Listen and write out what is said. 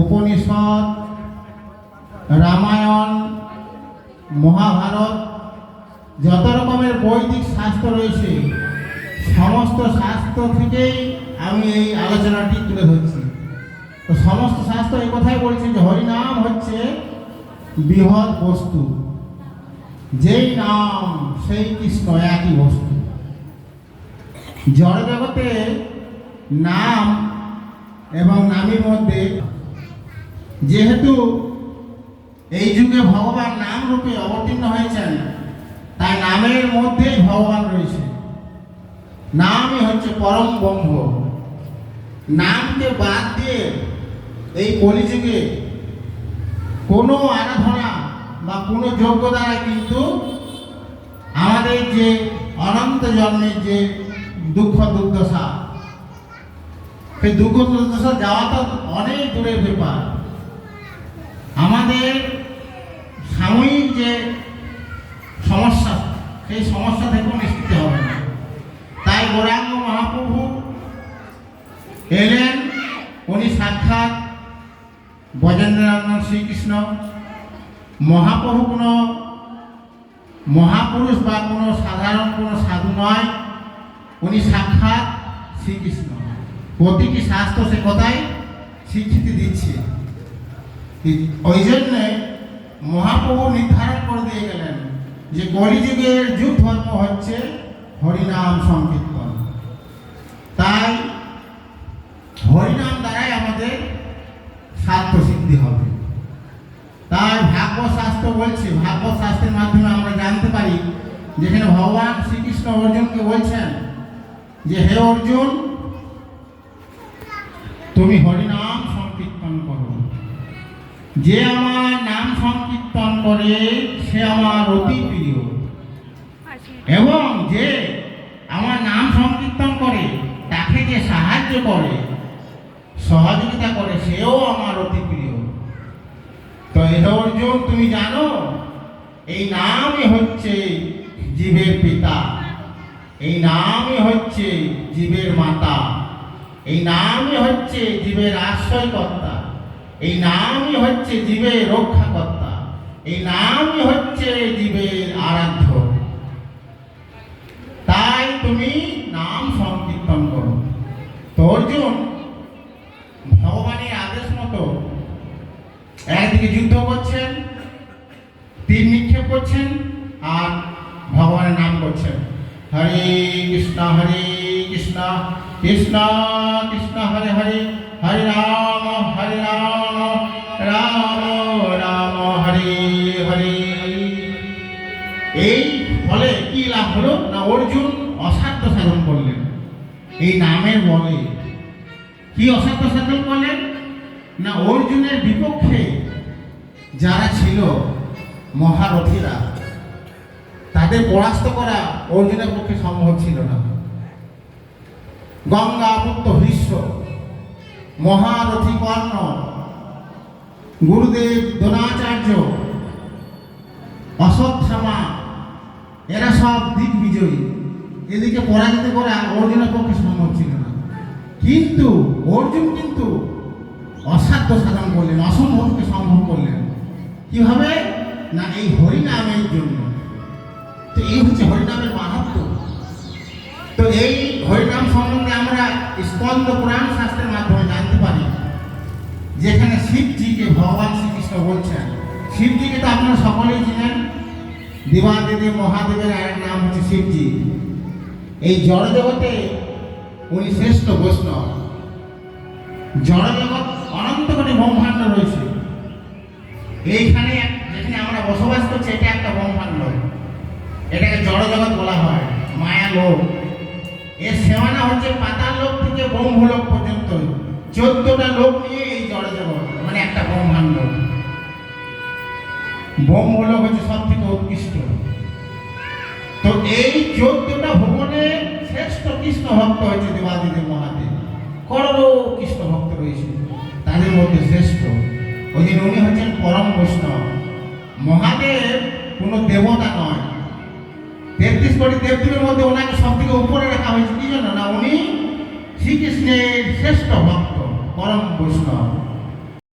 উপনিষদ, রামায়ণ, মহাভারত, যত রকমের বৈদিক শাস্ত্র রয়েছে, সমস্ত শাস্ত্র থেকেই আমি এই আলোচনাটি তুলে ধরছি। তো সমস্ত শাস্ত্র এই কথাই বলছে যে, হরিনাম হচ্ছে বৃহৎ বস্তু। যেই নাম, সেই কৃষ্ণ একই বস্তু। জড় জগতে নাম এবং নামের মধ্যে যেহেতু এই যুগে ভগবান নাম রূপে অবতীর্ণ হয়েছেন তাই নামের মধ্যেই ভগবান রয়েছে। নামই হচ্ছে পরম ব্রহ্ম। নামকে বাদ দিয়ে এই কলিযুগে কোনো আরাধনা বা কোনো যোগ্য দ্বারা কিন্তু আমাদের যে অনন্ত জন্মের যে দুঃখ দুর্দশা, সেই দুঃখ দুর্দশা যাওয়া তো অনেক দূরের ব্যাপার। আমাদের সাময়িক যে সমস্যা, সেই সমস্যা থেকেও নিশ্চিত হবে। না তাই গৌরাঙ্গ মহাপ্রভু এলেন, উনি সাক্ষাৎ ব্রজেন্দ্রনাথ শ্রীকৃষ্ণ। মহাপ্রভু কোনো মহাপুরুষ বা কোনো সাধারণ কোনো সাধু নয়, উনি সাক্ষাৎ শ্রীকৃষ্ণ। প্রতিটি শাস্ত্র সে কথাই স্বীকৃতি দিচ্ছে। ওই জন্যে মহাপ্রভু নির্ধারণ করে দিয়ে গেলেন যে কলিযুগের যুগ ধর্ম হচ্ছে হরিনাম সংকীর্তন। তাই হরিনাম দ্বারাই আমাদের স্বার্থ সিদ্ধি হবে। তাই ভাগবত শাস্ত্র বলছে ভাগবত শাস্ত্রের মাধ্যমে আমরা জানতে পারি যেখানে ভগবান শ্রীকৃষ্ণ অর্জুনকে বলছেন যে, হে অর্জুন, তুমি হরিনাম যে আমার নাম সংকীর্তন করে, সে আমার অতি প্রিয়। এবং যে আমার নাম সংকীর্তন করে, তাকে যে সাহায্য করে, সহযোগিতা করে, সেও আমার অতি প্রিয়। তো এটা অর্জুন, তুমি জানো, এই নামই হচ্ছে জীবের পিতা। এই নামই হচ্ছে জীবের মাতা। এই নামই হচ্ছে জীবের আশ্রয়কর্তা। এই নামই হচ্ছে জীবের রক্ষাকর্তা। এই নামই হচ্ছে জীবের আরাধ্য। তাই তুমি নাম সংকীর্তন করো। তো অর্জুন, ভগবানের আদেশ মতো একদিকে যুদ্ধ করছেন, তীর নিক্ষেপ করছেন, আর ভগবানের নাম করছেন। হরে কৃষ্ণ হরে কৃষ্ণ কৃষ্ণ কৃষ্ণ, হরে হরে হরে রাম। হলো না অর্জুন অসাধ্য সাধন করলেন? এই নামের বলে। কি অসাধ্য সাধন করলেন? না অর্জুনের বিপক্ষে যারা ছিল মহারথীরা, তাদের পরাস্ত করা অর্জুনের পক্ষে সম্ভব ছিল না। গঙ্গা পুত্র ভীষ্ম মহারথী কর্ণ, গুরুদেব দ্রোণাচার্য অশ্বত্থামা এরা সব দিক বিজয়ী। এদিকে পরাজিত করা অর্জুনের পক্ষে সম্ভব ছিল না। কিন্তু অর্জুন কিন্তু অসাধ্য সাধন করলেন অসম্ভবকে সম্ভব করলেন। কীভাবে? না এই হরিনামের জন্য। তো এই হচ্ছে হরিনামের মাহাত্ম। তো এই হরিনাম সম্বন্ধে আমরা স্কন্দ পুরাণ শাস্ত্রের মাধ্যমে জানতে পারি, যেখানে শিবজিকে ভগবান শ্রীকৃষ্ণ বলছেন। শিবজিকে তো আপনারা সকলেই চিনেন দেবাদেবী মহাদেবের আরেক নাম হচ্ছে শিবজি। এই জড় জগতে উনি শ্রেষ্ঠ বৈষ্ণব। জড় জগৎ অনন্ত কোটি ব্রহ্মাণ্ড রয়েছে। এইখানে যেখানে আমরা বসবাস করছি, এটা একটা ব্রহ্মাণ্ড। এটাকে জড় জগৎ বলা হয়, মায়া লোক। এর সীমানা হচ্ছে পাতাল লোক থেকে ব্রহ্মলোক পর্যন্ত। চোদ্দটা লোক নিয়ে এই জড় জগৎ মানে একটা ব্রহ্মাণ্ড। ব্রহ্মলোক হচ্ছে সব থেকে উৎকৃষ্ট তো এই চোদ্দটা ভুবনে শ্রেষ্ঠ কৃষ্ণ ভক্ত হয়েছে দেবাদিদেব মহাদেব। করব কৃষ্ণ ভক্ত রয়েছে। তাদের মধ্যে শ্রেষ্ঠ। ওই জন্য উনি হচ্ছেন পরম বৈষ্ণব। মহাদেব কোনো দেবতা নয়। তেত্রিশ কোটি দেবদেবীর মধ্যে ওনাকে সব থেকে উপরে রাখা হয়েছে। কি জন্য? না, উনি শ্রীকৃষ্ণের শ্রেষ্ঠ ভক্ত, পরম বৈষ্ণব।